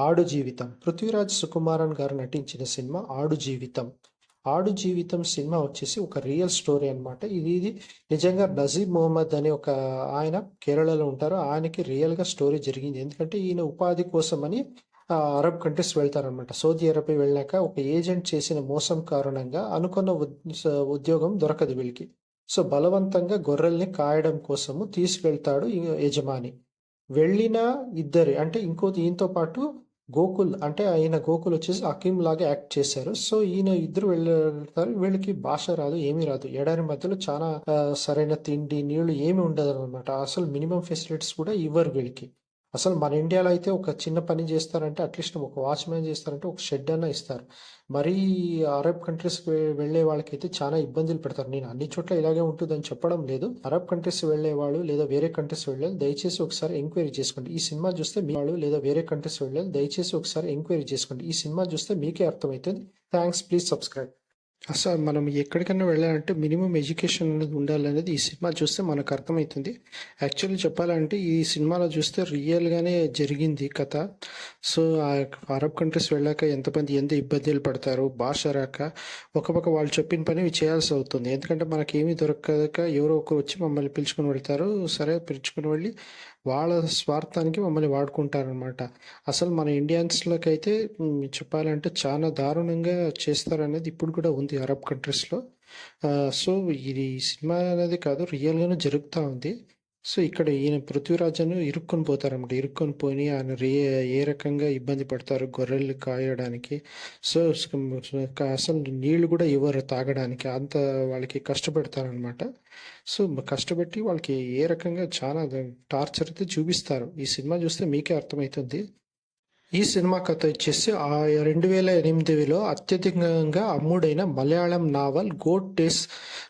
ఆడు జీవితం పృథ్వీరాజ్ సుకుమారన్ గారు నటించిన సినిమా ఆడు జీవితం ఆడు జీవితం సినిమా వచ్చేసి ఒక రియల్ స్టోరీ అనమాట ఇది ఇది నిజంగా నజీబ్ మొహమ్మద్ అనే ఒక ఆయన కేరళలో ఉంటారు. ఆయనకి రియల్గా స్టోరీ జరిగింది. ఎందుకంటే ఈయన ఉపాధి కోసమని అని అరబ్ కంట్రీస్ వెళ్తారనమాట సౌదీ అరేబియా వెళ్ళాక ఒక ఏజెంట్ చేసిన మోసం కారణంగా అనుకున్న ఉద్యోగం దొరకదు వీళ్ళకి. సో బలవంతంగా గొర్రెల్ని కాయడం కోసము తీసుకెళ్తాడు ఈ యజమాని. వెళ్ళిన ఇద్దరే అంటే ఇంకో ఈయనతో పాటు గోకుల్ అంటే ఆయన గోకుల్ వచ్చేసి అకీమ్ లాగా యాక్ట్ చేశారు. సో ఈయన ఇద్దరు వెళ్తారు వీళ్ళకి భాష రాదు ఏమీ రాదు. ఎడారి మధ్యలో చాలా సరైన తిండి నీళ్ళు ఏమి ఉండదు అనమాట అసలు మినిమం ఫెసిలిటీస్ కూడా ఇవ్వరు వీళ్ళకి. అసలు మన ఇండియాలో అయితే ఒక చిన్న పని చేస్తారంటే అట్లీస్ట్ ఒక వాచ్మ్యాన్ చేస్తారంటే ఒక షెడ్ అన్న ఇస్తారు. మరీ అరబ్ కంట్రీస్కి వెళ్ళే వాళ్ళకైతే చాలా ఇబ్బందులు పెడతారు. నేను అన్ని చోట్ల ఇలాగే ఉంటుందని చెప్పడం లేదు. అరబ్ కంట్రీస్ వెళ్ళేవాళ్ళు లేదా వేరే కంట్రీస్ వెళ్ళే దయచేసి ఒకసారి ఎంక్వైరీ చేసుకోండి. ఈ సినిమా చూస్తే మీ వాళ్ళు లేదా వేరే కంట్రీస్ వెళ్ళే దయచేసి ఒకసారి ఎంక్వైరీ చేసుకోండి. ఈ సినిమా చూస్తే మీకే అర్థమవుతుంది. Thanks please subscribe. అసలు మనం ఎక్కడికైనా వెళ్ళాలంటే మినిమం ఎడ్యుకేషన్ అనేది ఉండాలనేది ఈ సినిమా చూస్తే మనకు అర్థమవుతుంది. యాక్చువల్లీ చెప్పాలంటే ఈ సినిమాలో చూస్తే రియల్గానే జరిగింది కథ. సో ఆ అరబ్ కంట్రీస్ వెళ్ళాక ఎంతమంది ఎంత ఇబ్బందులు పడతారు భాష రాక ఒక పక్క వాళ్ళు చెప్పిన పని చేయాల్సి అవుతుంది. ఎందుకంటే మనకేమీ దొరకక ఎవరో ఒకరు వచ్చి మమ్మల్ని పిలుచుకొని వెళ్తారు. సరే పిలుచుకొని వెళ్ళి వాళ్ళ స్వార్థానికి మమ్మల్ని వాడుకుంటారనమాట అసలు మన ఇండియన్స్లోకి అయితే చెప్పాలంటే చాలా దారుణంగా చేస్తారనేది ఇప్పుడు కూడా ఉంది. అరబ్ కంట్రీస్లో. సో ఇది సినిమా అనేది కాదు రియల్గానే జరుగుతూ ఉంది. సో ఇక్కడ ఈయన పృథ్వీరాజను ఇరుక్కొని పోతారన్నమాట. ఇరుక్కొని పోయి ఆయన రే ఏ రకంగా ఇబ్బంది పడతారు గొర్రెలు కాయడానికి. సో అసలు నీళ్ళు కూడా ఇవ్వరు తాగడానికి. అంత వాళ్ళకి కష్టపెడతారనమాట సో కష్టపెట్టి వాళ్ళకి ఏ రకంగా చాలా టార్చర్ అయితే చూపిస్తారు. ఈ సినిమా చూస్తే మీకే అర్థమవుతుంది ఈ సినిమా కథ వచ్చేసి రెండు వేల ఎనిమిదిలో అత్యధికంగా అమ్ముడైన మలయాళం నావల్ గోట్ టెస్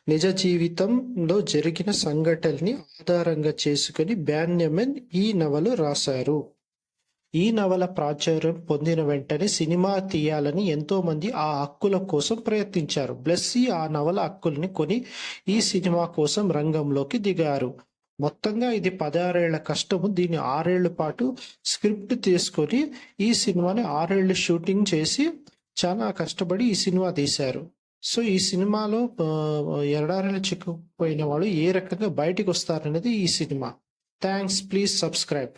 నిజ జీవితంలో జరిగిన సంఘటనని ఆధారంగా చేసుకుని బ్యాన్యమెన్ ఈ నవలు రాశారు. ఈ నవల ప్రాచుర్యం పొందిన వెంటనే సినిమా తీయాలని ఎంతోమంది ఆ హక్కుల కోసం ప్రయత్నించారు. బ్లెస్సీ ఆ నవల హక్కుల్ని కొని ఈ సినిమా కోసం రంగంలోకి దిగారు. మొత్తంగా ఇది పదహారేళ్ళ కష్టము. దీన్ని ఆరేళ్ళ పాటు స్క్రిప్ట్ తీసుకొని ఈ సినిమాని ఆరేళ్ళు షూటింగ్ చేసి చాలా కష్టపడి ఈ సినిమా తీశారు. సో ఈ సినిమాలో ఆ, ఎడారిలో చిక్కుపోయిన వాళ్ళు ఏ రకంగా బయటికి వస్తారనేది ఈ సినిమా. థ్యాంక్స్. Please subscribe.